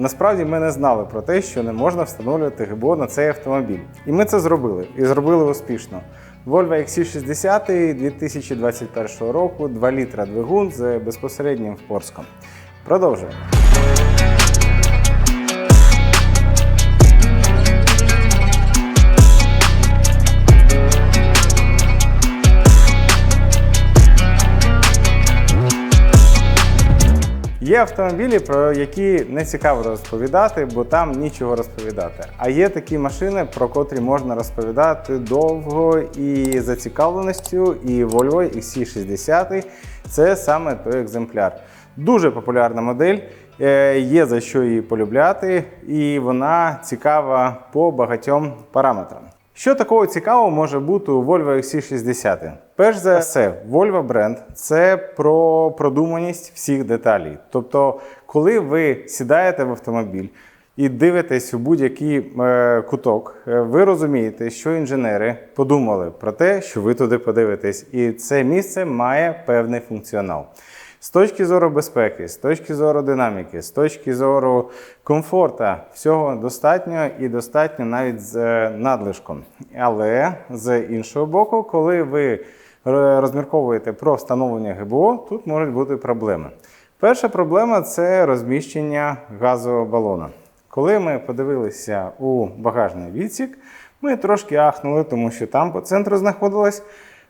Насправді ми не знали про те, що не можна встановлювати ГБО на цей автомобіль. І ми це зробили. І зробили успішно. Volvo XC60 2021 року, 2 літра двигун з безпосереднім впорском. Продовжуємо. Є автомобілі, про які не цікаво розповідати, бо там нічого розповідати. А є такі машини, про котрі можна розповідати довго і зацікавленістю. І Volvo XC60 це саме той екземпляр. Дуже популярна модель, е, є за що її полюбляти, і вона цікава по багатьом параметрам. Що такого цікавого може бути у Volvo XC60? Перш за все, Volvo бренд це про продуманість всіх деталей. Тобто, коли ви сідаєте в автомобіль і дивитесь у будь-який е, куток, е, ви розумієте, що інженери подумали про те, що ви туди подивитесь, і це місце має певний функціонал. З точки зору безпеки, з точки зору динаміки, з точки зору комфорту, всього достатньо і достатньо навіть з е, надлишком. Але з іншого боку, коли ви розмірковуєте про встановлення ГБО, тут можуть бути проблеми. Перша проблема це розміщення газового балона. Коли ми подивилися у багажний відсік, ми трошки ахнули, тому що там по центру знаходилась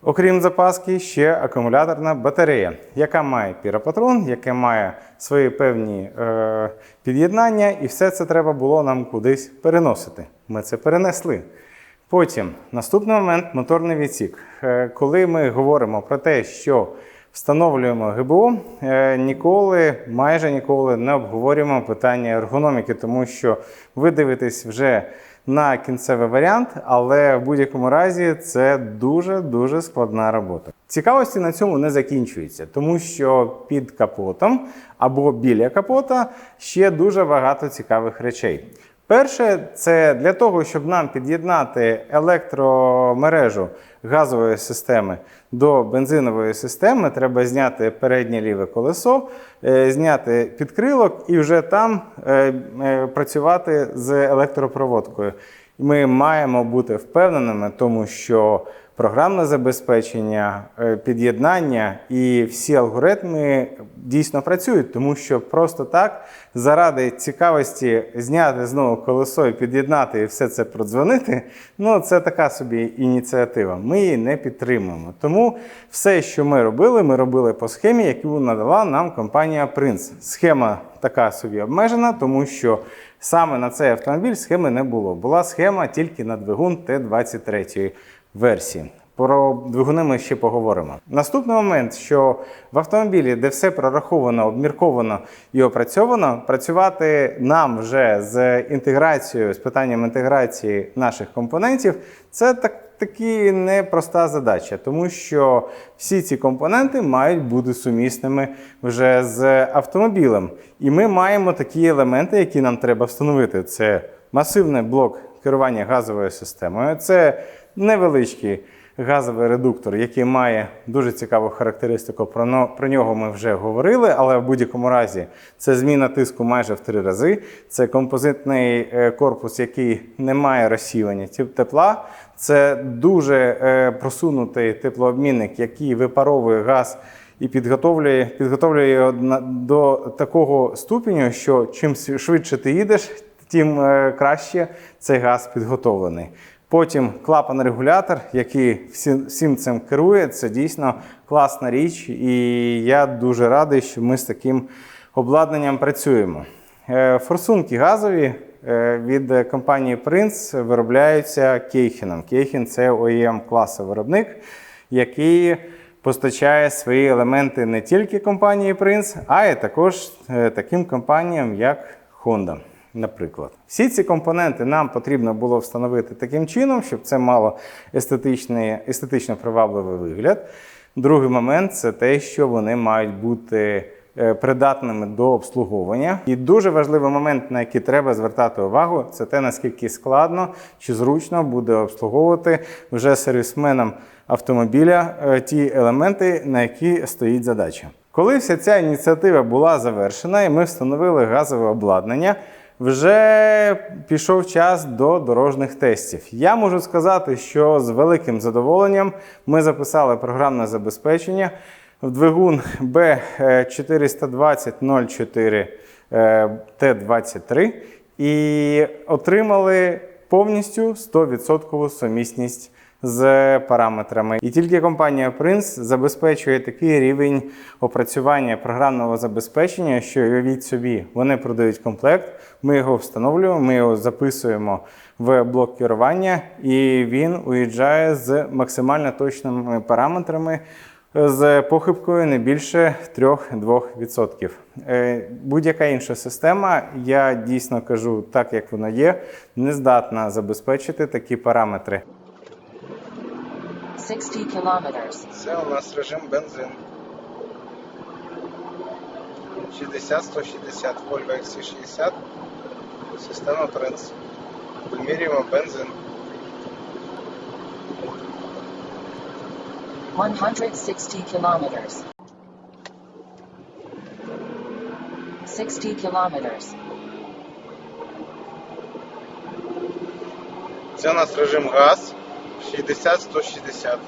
Окрім запаски, ще акумуляторна батарея, яка має піропатрон, яке має свої певні е, під'єднання, і все це треба було нам кудись переносити. Ми це перенесли. Потім наступний момент моторний відсік. Е, коли ми говоримо про те, що встановлюємо ГБО, е, ніколи, майже ніколи не обговорюємо питання ергономіки, тому що ви дивитесь вже на кінцевий варіант, але в будь-якому разі це дуже-дуже складна робота. Цікавості на цьому не закінчується, тому що під капотом або біля капота ще дуже багато цікавих речей. Перше, це для того, щоб нам під'єднати електромережу газової системи до бензинової системи, треба зняти переднє ліве колесо, е, зняти підкрилок і вже там е, е, працювати з електропроводкою. Ми маємо бути впевненими, тому що програмне забезпечення, е, під'єднання і всі алгоритми дійсно працюють, тому що просто так, заради цікавості зняти знову колесо і під'єднати і все це продзвонити, ну це така собі ініціатива. Ми її не підтримуємо. Тому все, що ми робили, ми робили по схемі, яку надала нам компанія Prince. Схема така собі обмежена, тому що саме на цей автомобіль схеми не було. Була схема тільки на двигун Т-23 версії. Про двигуни ми ще поговоримо. Наступний момент, що в автомобілі, де все прораховано, обмірковано і опрацьовано, працювати нам вже з інтеграцією, з питанням інтеграції наших компонентів, це так. Таки непроста задача, тому що всі ці компоненти мають бути сумісними вже з автомобілем. І ми маємо такі елементи, які нам треба встановити. Це масивний блок керування газовою системою, це невеличкий газовий редуктор, який має дуже цікаву характеристику. Про, нього ми вже говорили, але в будь-якому разі це зміна тиску майже в три рази. Це композитний е, корпус, який не має розсіювання тепла. Це дуже е, просунутий теплообмінник, який випаровує газ і підготовлює, підготовлює його до такого ступеню, що чим швидше ти їдеш, тим е, краще цей газ підготовлений. Потім клапан-регулятор, який всім, цим керує, це дійсно класна річ, і я дуже радий, що ми з таким обладнанням працюємо. Е, Форсунки газові е, від компанії Prince виробляються Кейхеном. Кейхен це OEM класу виробник, який постачає свої елементи не тільки компанії Prince, а й також е, таким компаніям, як Honda. Наприклад, всі ці компоненти нам потрібно було встановити таким чином, щоб це мало естетичний, естетично привабливий вигляд. Другий момент це те, що вони мають бути е, придатними до обслуговування. І дуже важливий момент, на який треба звертати увагу, це те, наскільки складно чи зручно буде обслуговувати вже сервісменам автомобіля е, ті елементи, на які стоїть задача. Коли вся ця ініціатива була завершена, і ми встановили газове обладнання, вже пішов час до дорожніх тестів. Я можу сказати, що з великим задоволенням ми записали програмне забезпечення в двигун B42004 Т23 і отримали повністю 100% сумісність з параметрами. І тільки компанія Prince забезпечує такий рівень опрацювання програмного забезпечення, що уявіть собі, вони продають комплект, ми його встановлюємо, ми його записуємо в блок керування, і він уїжджає з максимально точними параметрами. З похибкою не більше 3-2%. Е, Будь-яка інша система, я дійсно кажу так, як воно є, не здатна забезпечити такі параметри. 60 kilometers. Це у нас режим бензин. 60-160 Volvo XC60. Система Prince. Вимірюємо бензин. 160 kilometers. 60 kilometers. Це у нас режим газ. 60-160.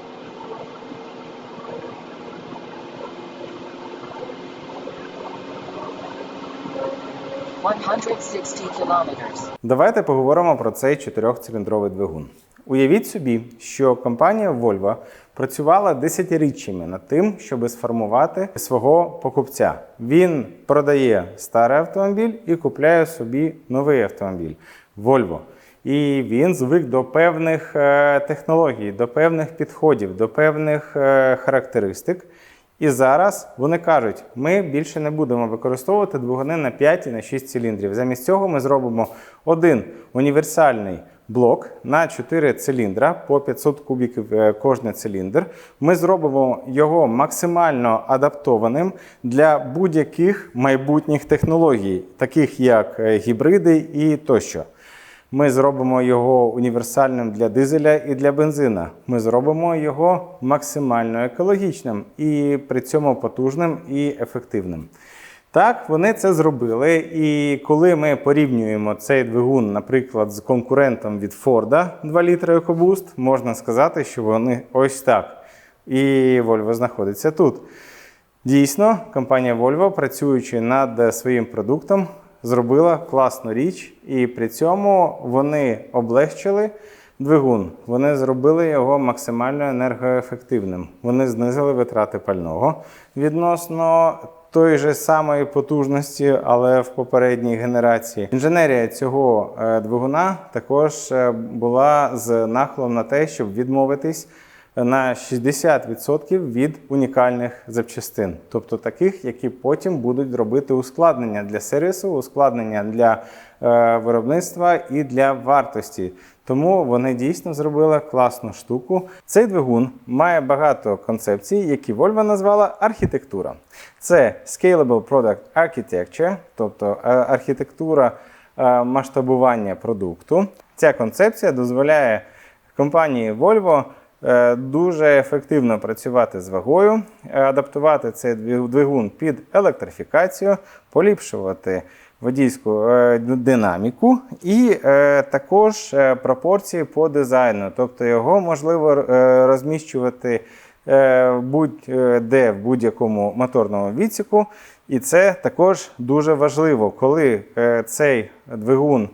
One hundred sixty kilometers. Давайте поговоримо про цей чотирьохциліндровий двигун. Уявіть собі, що компанія Volvo працювала десятиріччями над тим, щоб сформувати свого покупця. Він продає старий автомобіль і купляє собі новий автомобіль Volvo. І він звик до певних е, технологій, до певних підходів, до певних е, характеристик. І зараз вони кажуть, ми більше не будемо використовувати двигуни на 5 і на 6 циліндрів. Замість цього ми зробимо один універсальний блок на 4 циліндра по 500 кубіків е, кожний циліндр. Ми зробимо його максимально адаптованим для будь-яких майбутніх технологій, таких як гібриди і тощо. Ми зробимо його універсальним для дизеля і для бензина. Ми зробимо його максимально екологічним і при цьому потужним і ефективним. Так, вони це зробили. І коли ми порівнюємо цей двигун, наприклад, з конкурентом від Ford 2 літри EcoBoost, можна сказати, що вони ось так. І Volvo знаходиться тут. Дійсно, компанія Volvo, працюючи над своїм продуктом, зробила класну річ, і при цьому вони облегчили двигун. Вони зробили його максимально енергоефективним. Вони знизили витрати пального відносно тої ж самої потужності, але в попередній генерації. Інженерія цього е, двигуна також е, була з нахилом на те, щоб відмовитись на 60% від унікальних запчастин, тобто таких, які потім будуть робити ускладнення для сервісу, ускладнення для е, виробництва і для вартості. Тому вони дійсно зробили класну штуку. Цей двигун має багато концепцій, які Volvo назвала архітектура. Це Scalable Product Architecture, тобто е, архітектура е, масштабування продукту. Ця концепція дозволяє компанії Volvo дуже ефективно працювати з вагою, е, адаптувати цей двигун під електрифікацію, поліпшувати водійську е, динаміку і е, також е, пропорції по дизайну. Тобто його можливо е, розміщувати е, будь-де в будь-якому моторному відсіку. І це також дуже важливо, коли е, цей двигун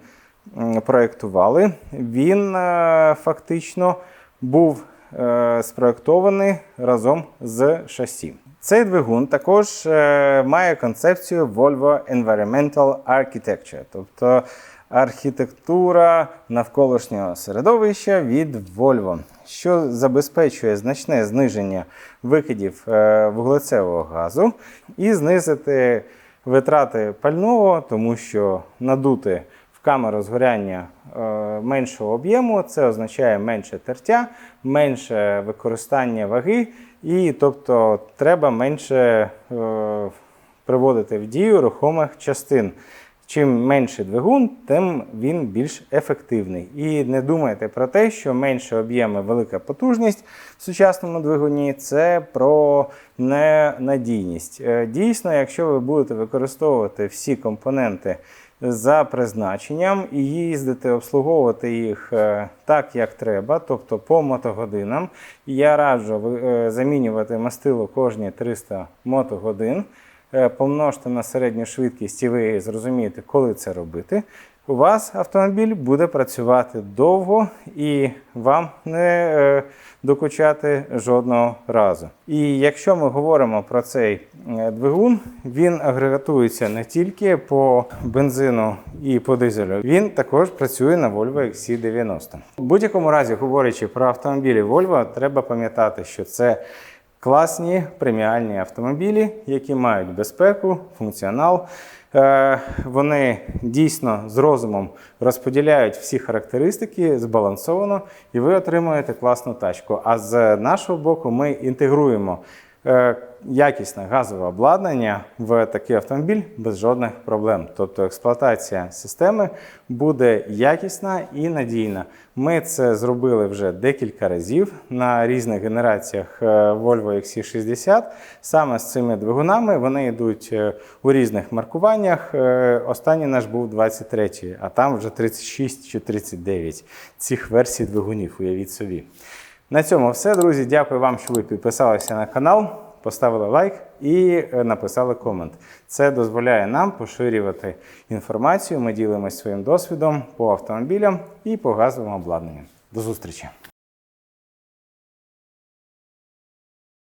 проєктували, він е, фактично був е, спроєктований разом з шасі. Цей двигун також е, має концепцію Volvo Environmental Architecture, тобто архітектура навколишнього середовища від Volvo, що забезпечує значне зниження викидів е, вуглецевого газу і знизити витрати пального, тому що надути в камеру згоряння е, меншого об'єму, це означає менше тертя, менше використання ваги, і тобто треба менше е, приводити в дію рухомих частин. Чим менше двигун, тим він більш ефективний. І не думайте про те, що менше об'єми, велика потужність в сучасному двигуні це про ненадійність. Е, Дійсно, якщо ви будете використовувати всі компоненти за призначенням і їздити, обслуговувати їх е, так, як треба, тобто по мотогодинам. Я раджу е, замінювати мастило кожні 300 мотогодин. Е, Помножте на середню швидкість, і ви зрозумієте, коли це робити. У вас автомобіль буде працювати довго і вам не е, докучати жодного разу. І якщо ми говоримо про цей е, двигун, він агрегатується не тільки по бензину і по дизелю, він також працює на Volvo XC90. У будь-якому разі, говорячи про автомобілі Volvo, треба пам'ятати, що це класні преміальні автомобілі, які мають безпеку, функціонал. Е, Вони дійсно з розумом розподіляють всі характеристики збалансовано, і ви отримуєте класну тачку. А з нашого боку ми інтегруємо якісне газове обладнання в такий автомобіль без жодних проблем. Тобто експлуатація системи буде якісна і надійна. Ми це зробили вже декілька разів на різних генераціях е, Volvo XC60. Саме з цими двигунами вони йдуть е, у різних маркуваннях. Е, Останній наш був 23, а там вже 36 чи 39 цих версій двигунів, уявіть собі. На цьому все, друзі. Дякую вам, що ви підписалися на канал, поставили лайк і е, написали комент. Це дозволяє нам поширювати інформацію. Ми ділимося своїм досвідом по автомобілям і по газовому обладнанню. До зустрічі!